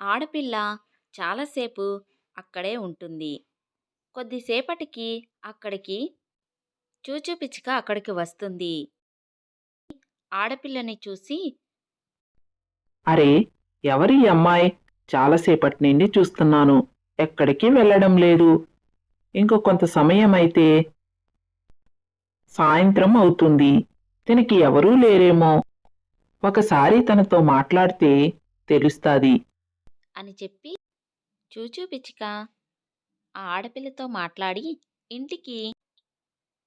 ఆడపిల్ల చాలాసేపు అక్కడే ఉంటుంది. కొద్దిసేపటికి అక్కడికి చూచూ పిచ్చుక అక్కడికి వస్తుంది. ఆడపిల్లని చూసి అరే ఎవరి ఈ అమ్మాయి చాలాసేపటి నుండి చూస్తున్నాను. ఎక్కడికి వెళ్ళడం లేదు. ఇంకో కొంత సమయం అయితే సాయంత్రం అవుతుంది. తనకి ఎవరూ లేరేమో. ఒకసారి తనతో మాట్లాడితే తెలుస్తుంది. అని చెప్పి చూచూ పిచ్చుక ఆ ఆడపిల్లతో మాట్లాడి ఇంటికి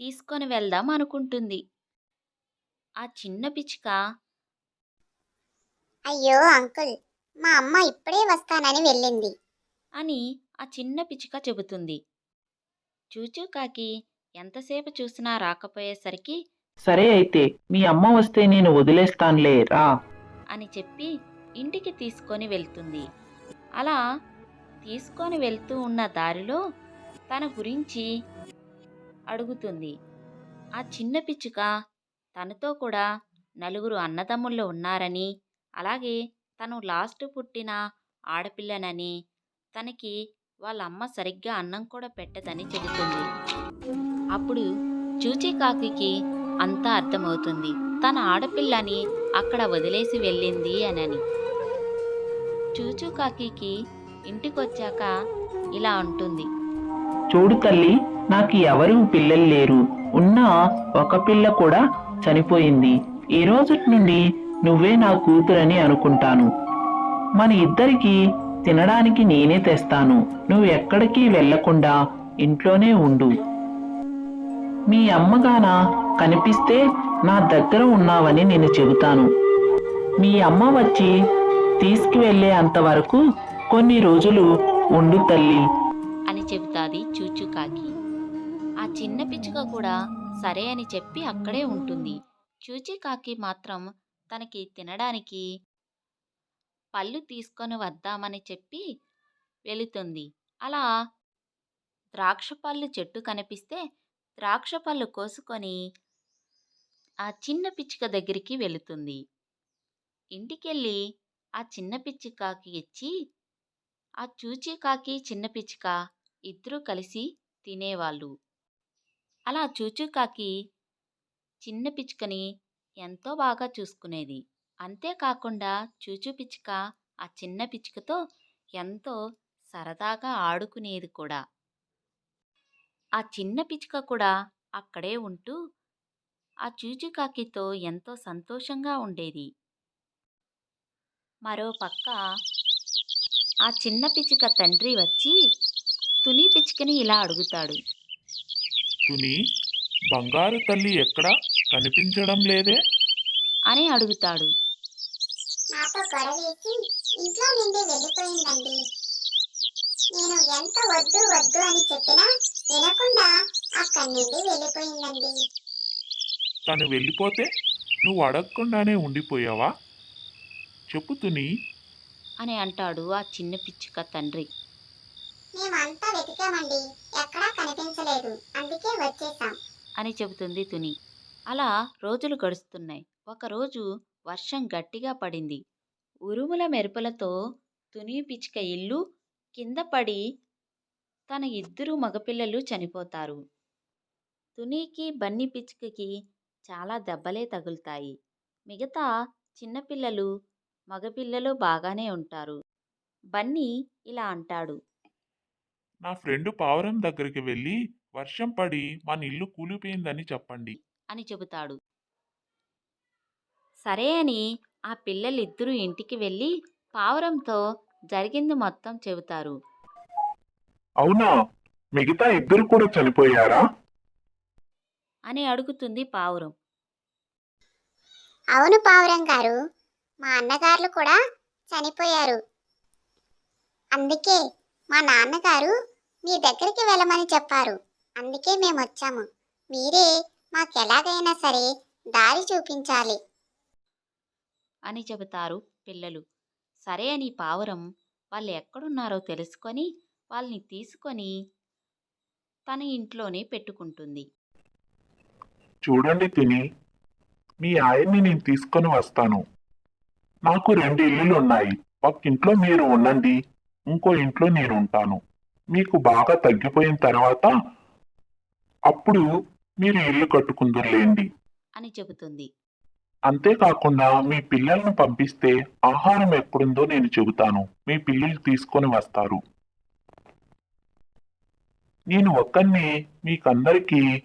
తీసుకొని వెళ్దాం అనుకుంటుంది. ఆ చిన్న పిచ్చుక అయ్యో అంకుల్ మా అమ్మ ఇప్పుడే వస్తానని వెళ్ళింది. అని ఆ చిన్న పిచ్చుక చెబుతుంది. చూచూ కాకి ఎంతసేపు చూసినా రాకపోయేసరికి సరే అయితే మీ అమ్మ వస్తే నేను వదిలేస్తానులే రా. అని చెప్పి ఇంటికి తీసుకొని వెళ్తుంది. అలా తీసుకొని వెళ్తూ ఉన్న దారిలో తన గురించి అడుగుతుంది. ఆ చిన్న పిచ్చుక తనతో కూడా నలుగురు అన్నదమ్ముళ్ళు ఉన్నారని అలాగే తను లాస్ట్ పుట్టిన ఆడపిల్లనని తనకి వాళ్ళ అమ్మ సరిగ్గా అన్నం కూడా పెట్టదని చెబుతుంది. అప్పుడు చూచికాకి అంతా అర్థమవుతుంది. తన ఆడపిల్లని అక్కడ వదిలేసి వెళ్ళింది అనని. చూచుకాకి ఇంటికొచ్చాక ఇలా ఉంటుంది చూడు తల్లి నాకు ఎవరు పిల్లలు లేరు. ఉన్న ఒక పిల్ల కూడా చనిపోయింది. ఈ రోజు నుండి నువ్వే నా కూతురని అనుకుంటాను. మన ఇద్దరికి తినడానికి నేనే తెస్తాను. నువ్వు ఎక్కడికి వెళ్ళకుండా ఇంట్లోనే ఉండు. మీ అమ్మగాన కనిపిస్తే నా దగ్గర ఉన్నావని నేను చెబుతాను. మీ అమ్మ వచ్చి తీసుకువెళ్ళే అంతవరకు కొన్ని రోజులు ఉండు తల్లి. అని చెబుతాది చూచుకాకి ఆ చిన్న పిచ్చుక కూడా సరే అని చెప్పి అక్కడే ఉంటుంది. చూచికాకి మాత్రం తనకి తినడానికి పళ్ళు తీసుకొని వద్దామని చెప్పి వెళుతుంది. అలా ద్రాక్ష పళ్ళు చెట్టు కనిపిస్తే ద్రాక్ష పళ్ళు కోసుకొని ఆ చిన్న పిచ్చుక దగ్గరికి వెళుతుంది. ఇంటికెళ్ళి ఆ చిన్న పిచ్చికాకి ఇచ్చి ఆ చూచికాకి చిన్న పిచ్చుక ఇద్దరూ కలిసి తినేవాళ్ళు. అలా చూచుకాకి చిన్న పిచ్చుకని ఎంతో బాగా చూసుకునేది. అంతేకాకుండా చూచు పిచ్చుక ఆ చిన్న పిచ్చుకతో ఎంతో సరదాగా ఆడుకునేది కూడా. ఆ చిన్న పిచ్చుక కూడా అక్కడే ఉంటూ ఆ చూచుకాకితో ఎంతో సంతోషంగా ఉండేది. మరో పక్క ఆ చిన్న పిచ్చుక తండ్రి వచ్చి తుని పిచ్చుకని ఇలా అడుగుతాడు. తుని బంగారు తల్లి ఎక్కడా? కనిపించడం లేదే? అని అడుగుతాడు. నాతో గొడవేసి ఇంట్లో నుండి వెళ్ళిపోయిందండి. నేను ఎంత వద్దు వద్దు అని చెప్పినా వినకుండా అక్కడి నుండి వెళ్ళిపోయిందండి. తను వెళ్ళిపోతే నువ్వు అడగకుండానే ఉండిపోయావా? చెప్పు తుని అని అంటాడు ఆ చిన్న పిచ్చుక తండ్రి. మేమంతా వెతికామండి. ఎక్కడా కనిపించలేదు. అందుకే వచ్చేసాం. అని చెబుతుంది తుని. అలా రోజులు గడుస్తున్నాయి. ఒకరోజు వర్షం గట్టిగా పడింది. ఉరుముల మెరుపులతో తుని పిచ్చుక ఇల్లు కింద పడి తన ఇద్దరు మగపిల్లలు చనిపోతారు. తునికి బన్ని పిచ్చుకకి చాలా దెబ్బలే తగులుతాయి. మిగతా చిన్నపిల్లలు మగపిల్లలు బాగానే ఉంటారు. బన్నీ ఇలా అంటాడు. నా ఫ్రెండ్ పావురం దగ్గరికి వెళ్ళి వర్షం పడి మన ఇల్లు కూలిపోయిందని చెప్పండి. అని చెబుతాడు. సరే అని ఆ పిల్లలిద్దరూ ఇంటికి వెళ్ళి పావురంతో జరిగింది మొత్తం చెబుతారు. అవునా? మిగతా ఇద్దరు కూడా చనిపోయారా? అని అడుగుతుంది పావురం. అవును పావురం గారు. మా అన్నగారులు కూడా చనిపోయారు. అందుకే మా నాన్నగారు మీ దగ్గరికి వెళ్ళమని చెప్పారు. అందుకే మేము వచ్చాము మీరే మాకెలాగైనా సరే దారి చూపించాలి. అని చెబుతారు పిల్లలు. సరే అని పావురం వాళ్ళు ఎక్కడున్నారో తెలుసుకొని వాళ్ళని తీసుకొని తన ఇంట్లోనే పెట్టుకుంటుంది. చూడండి తుని మీ ఆయన్ని నేను తీసుకొని వస్తాను. నాకు రెండు ఇల్లులు ఉన్నాయి ఒక ఇంట్లో మీరు ఉండండి. ఇంకో ఇంట్లో నేను ఉంటాను. మీకు బాగా తగ్గిపోయిన తర్వాత అప్పుడు మీరు ఇల్లు కట్టుకుందురులేండి. అని చెబుతుంది. అంతేకాకుండా మీ పిల్లలను పంపిస్తే ఆహారం ఎక్కడుందో నేను చెబుతాను. మీ పిల్లలు తీసుకొని వస్తారు. నేను ఒక్కరిని మీకందరికీ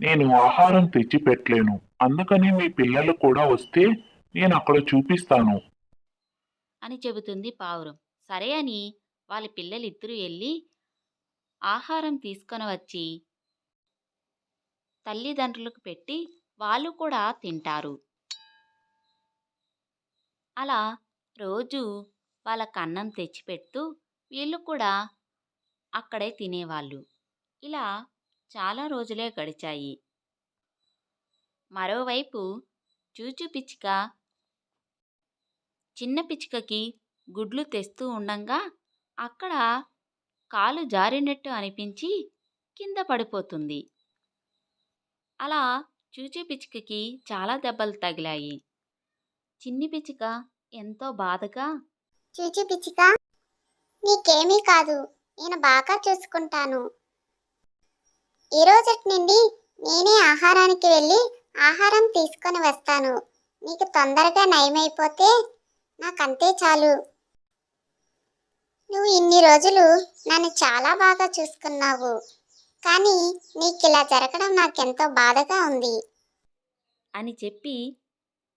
నేను ఆహారం తెచ్చి పెట్టలేను అందుకని మీ పిల్లలు కూడా వస్తే నేను అక్కడ చూపిస్తాను. అని చెబుతుంది పావురం. సరే అని వాళ్ళ పిల్లలిద్దరూ వెళ్ళి ఆహారం తీసుకొని వచ్చి తల్లిదండ్రులకు పెట్టి వాళ్ళు కూడా తింటారు. అలా రోజు వాళ్ళ అన్నం తెచ్చిపెడుతూ వీళ్ళు కూడా అక్కడే తినేవాళ్ళు. ఇలా చాలా రోజులే గడిచాయి. మరోవైపు చూచు పిచ్చిక చిన్న పిచ్చుకకి గుడ్లు తెస్తూ ఉండంగా అక్కడ కాలు జారినట్టు అనిపించి కింద పడిపోతుంది. అలా చూచు పిచ్చుకకి చాలా దెబ్బలు తగిలాయి. చిన్ని పిచ్చుక ఎంతో బాధగా చూచి పిచ్చుక నీకేమీ కాదు నేను బాగా చూసుకుంటాను. ఈ నుండి నేనే ఆహారానికి వెళ్ళి ఆహారం తీసుకొని వస్తాను. నీకు తొందరగా నయమైపోతే నాకంతే చాలు. నువ్వు ఇన్ని రోజులు నన్ను చాలా బాగా చూసుకున్నావు. కానీ నీకు ఇలా జరగడం నాకెంతో బాధగా ఉంది. అని చెప్పి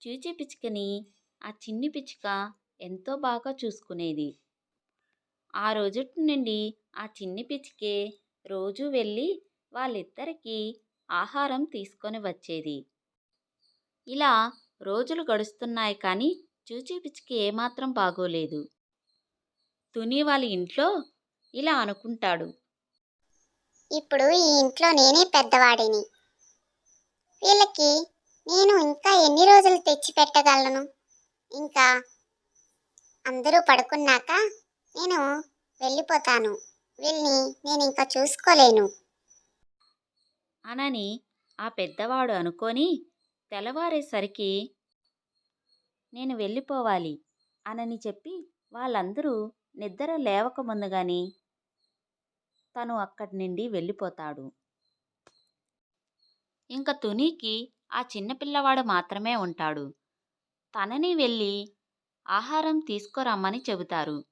చూచి పిచ్చుకని ఆ చిన్ని పిచ్చుక ఎంతో బాగా చూసుకునేది. ఆ రోజుటి నుండి ఆ చిన్ని పిచ్చుకే రోజు వెళ్ళి వాళ్ళిద్దరికీ ఆహారం తీసుకొని వచ్చేది. ఇలా రోజులు గడుస్తున్నాయి కానీ చూచీ పిచ్చుకి ఏమాత్రం బాగోలేదు. తుని వాళ్ళ ఇంట్లో ఇలా అనుకుంటాడు. ఇప్పుడు ఈ ఇంట్లో నేనే పెద్దవాడిని. వీళ్ళకి నేను ఇంకా ఎన్ని రోజులు తెచ్చి పెట్టగలను? ఇంకా అందరూ పడుకున్నాక నేను వెళ్ళిపోతాను. వీళ్ళని నేను ఇంకా చూసుకోలేను. అనని ఆ పెద్దవాడు అనుకొని తెల్లవారేసరికి నేను వెళ్ళిపోవాలి అనని చెప్పి వాళ్ళందరూ నిద్ర లేవక ముందుగానే తను అక్కడి నుండి వెళ్ళిపోతాడు. ఇంక తునికి ఆ చిన్నపిల్లవాడు మాత్రమే ఉంటాడు. తనని వెళ్ళి ఆహారం తీసుకురమ్మని చెబుతారు.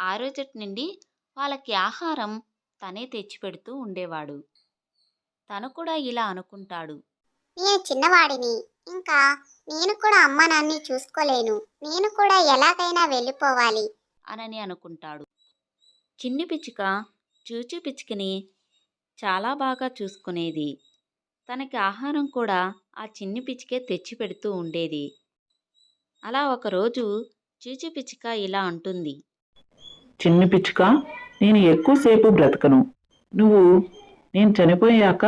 ఆ రోజటి నుండి వాళ్ళకి ఆహారం తనే తెచ్చిపెడుతూ ఉండేవాడు. తను కూడా ఇలా అనుకుంటాడు. నేను చిన్నవాడిని. ఇంకా నేను కూడా అమ్మ నాన్ని చూసుకోలేను. నేను కూడా ఎలాగైనా వెళ్ళిపోవాలి. అనని అనుకుంటాడు. చిన్ని పిచ్చుక చూచు పిచ్చుకని చాలా బాగా చూసుకునేది. తనకి ఆహారం కూడా ఆ చిన్ని పిచ్చుకే తెచ్చి పెడుతూ ఉండేది. అలా ఒకరోజు చూచు పిచ్చుక ఇలా అంటుంది. చిన్ని పిచ్చుక నేను ఎక్కువసేపు బ్రతకను. నువ్వు నేను చనిపోయాక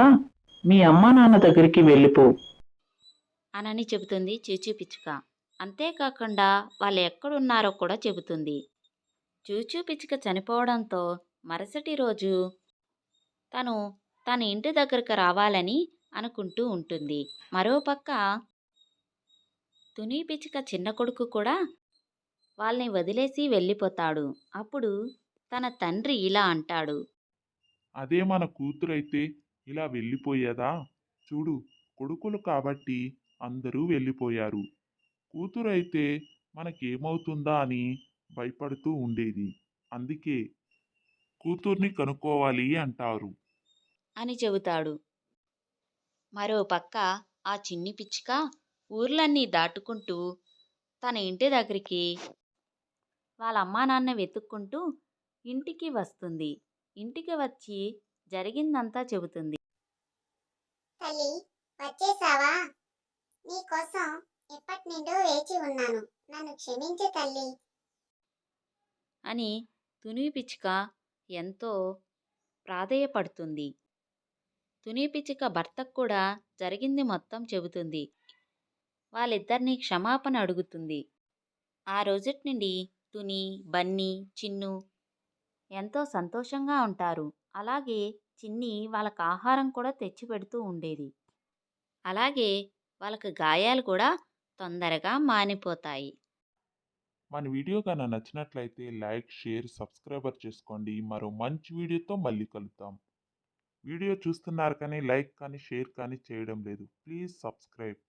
మీ అమ్మా నాన్న దగ్గరికి వెళ్ళిపో. అనని చెబుతుంది చూచూ పిచ్చుక. అంతేకాకుండా వాళ్ళు ఎక్కడున్నారో కూడా చెబుతుంది. చూచూ పిచ్చుక చనిపోవడంతో మరుసటి రోజు తను తన ఇంటి దగ్గరకు రావాలని అనుకుంటూ ఉంటుంది. మరోపక్క తుని పిచ్చుక చిన్న కొడుకు కూడా వాళ్ళని వదిలేసి వెళ్ళిపోతాడు. అప్పుడు తన తండ్రి ఇలా అంటాడు. అదే మన కూతురైతే ఇలా వెళ్ళిపోయేదా? చూడు కొడుకులు కాబట్టి అందరూ వెళ్ళిపోయారు. కూతురైతే మనకేమవుతుందా అని భయపడుతూ ఉండేది. అందుకే కూతుర్ని కనుక్కోవాలి అంటారు. అని చెబుతాడు. మరో పక్క ఆ చిన్ని పిచ్చుక ఊర్లన్నీ దాటుకుంటూ తన ఇంటి దగ్గరికి వాళ్ళ అమ్మా నాన్న వెతుక్కుంటూ ఇంటికి వస్తుంది. ఇంటికి వచ్చి జరిగిందంతా చెబుతుంది. తల్లి వచ్చేసావా? నీకోసం ఎప్పటి నుండో వేచి ఉన్నాను. నన్ను క్షమించు తల్లి. అని తుని పిచ్చుక ఎంతో ప్రాధేయపడుతుంది. తుని పిచ్చుక భర్తకు కూడా జరిగింది మొత్తం చెబుతుంది. వాళ్ళిద్దరినీ క్షమాపణ అడుగుతుంది. ఆ రోజుటి నుండి తుని బన్నీ చిన్ను ఎంతో సంతోషంగా ఉంటారు. అలాగే చిన్ని వాళ్ళకు ఆహారం కూడా తెచ్చి పెడుతూ ఉండేది. అలాగే వాళ్ళకి గాయాలు కూడా తొందరగా మానిపోతాయి. మన వీడియో కన్నా నచ్చినట్లయితే లైక్ షేర్ సబ్స్క్రైబర్ చేసుకోండి. మరో మంచి వీడియోతో మళ్ళీ కలుద్దాం. వీడియో చూస్తున్నారు కానీ లైక్ కానీ షేర్ కానీ చేయడం లేదు. Please subscribe.